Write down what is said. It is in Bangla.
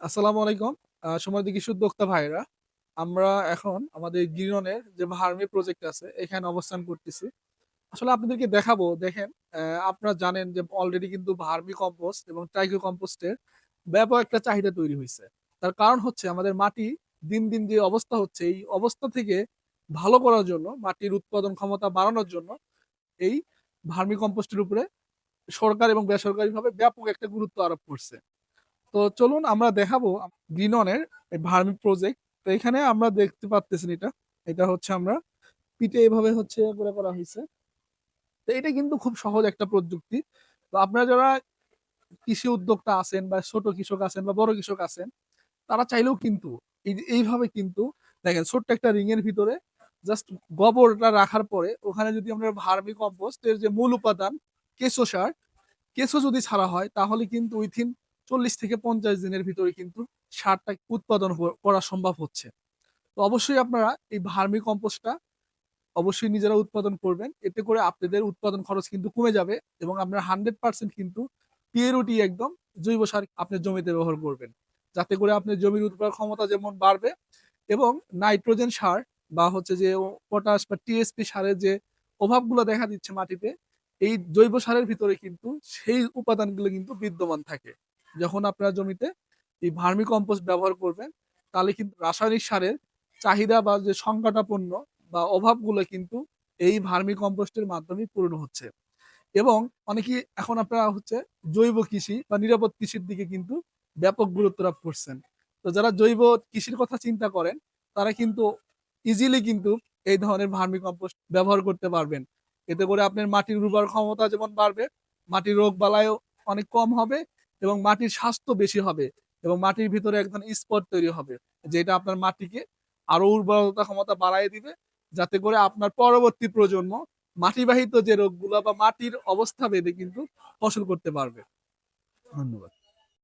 আসসালামু আলাইকুম। সময় কৃষি উদ্যোক্তা ভাইরা আমরা এখন আমাদের গিরনের যে ভার্মি প্রজেক্ট আছে, এখানে অবস্থান করতেছি। আসলে আপনাদেরকে দেখাবো, দেখেন আপনারা জানেন যে অলরেডি কিন্তু ভার্মি কম্পোস্ট এবং ট্রাইকো কম্পোস্টের ব্যাপক একটা চাহিদা তৈরি হয়েছে। তার কারণ হচ্ছে আমাদের মাটি দিন দিন যে অবস্থা হচ্ছে, এই অবস্থা থেকে ভালো করার জন্য, মাটির উৎপাদন ক্ষমতা বাড়ানোর জন্য এই ভার্মি কম্পোস্টের উপরে সরকার এবং বেসরকারিভাবে ব্যাপক একটা গুরুত্ব আরোপ করছে। তো চলুন আমরা দেখাবো গ্রিননের ভার্মি প্রজেক্ট। তো এখানে আমরা দেখতে পাচ্তেছেন এটা। এটা হচ্ছে আমরা পিঠে এভাবে হচ্ছে করে করা হয়েছে। তো এটা কিন্তু খুব সহজ একটা প্রযুক্তি। তো আপনারা যারা কৃষি উদ্যোক্তা আছেন বা ছোট কৃষক আছেন বা বড় কৃষক আছেন, তারা চাইলেও কিন্তু এই- এইভাবে কিন্তু দেখেন ছোট্ট একটা রিং এর ভিতরে জাস্ট গোবরটা রাখার পরে ওখানে যদি আমরা ভার্মি কম্পোস্টের যে মূল উপাদান কেঁচো সার, কেঁচো যদি ছাড়া হয় তাহলে কিন্তু উইথিন চল্লিশ থেকে পঞ্চাশ দিনের ভিতরে কিন্তু সারটা উৎপাদন করা সম্ভব হচ্ছে। তো অবশ্যই আপনারা এই ভার্মি কম্পোস্টটা অবশ্যই নিজেরা উৎপাদন করবেন। এতে করে আপনাদের উৎপাদন খরচ কিন্তু কমে যাবে এবং আপনার হান্ড্রেড পার্সেন্ট কিন্তু পিএরওটি একদম জৈব সার আপনার জমিতে ব্যবহার করবেন। যাতে করে আপনার জমির উৎপাদন ক্ষমতা যেমন বাড়বে এবং নাইট্রোজেন সার বা হচ্ছে যে পটাশ বা টিএসপি সারের যে অভাবগুলো দেখা দিচ্ছে মাটিতে, এই জৈব সারের ভিতরে কিন্তু সেই উপাদানগুলো কিন্তু বিদ্যমান থাকে। যখন আপনার জমিতে এই ভার্মি কম্পোস্ট ব্যবহার করবেন, তাহলে কিন্তু রাসায়নিক সারের চাহিদা বা যে সংকটাপন্ন বা অভাবগুলো কিন্তু এই ভার্মি কম্পোস্টের মাধ্যমে পূরণ হচ্ছে। এবং অনেকেই এখন আপনারা হচ্ছে জৈব কৃষি বা নিরাপদ কৃষির দিকে কিন্তু ব্যাপক গুরুত্ব আরোপ করছেন। তো যারা জৈব কৃষির কথা চিন্তা করেন, তারা কিন্তু ইজিলি কিন্তু এই ধরনের ভার্মি কম্পোস্ট ব্যবহার করতে পারবেন। এতে করে আপনার মাটির উর্বর ক্ষমতা যেমন বাড়বে, মাটির রোগ বালাইও অনেক কম হবে এবং মাটির স্বাস্থ্য বেশি হবে এবং মাটির ভিতরে একদম স্পট তৈরি হবে, যেটা আপনার মাটিকে আরও উর্বরতা ক্ষমতা বাড়ায় দিবে, যাতে করে আপনার পরবর্তী প্রজন্ম মাটিবাহিত যে রোগগুলো বা মাটির অবস্থা ভেদে কিন্তু ফসল করতে পারবে। ধন্যবাদ।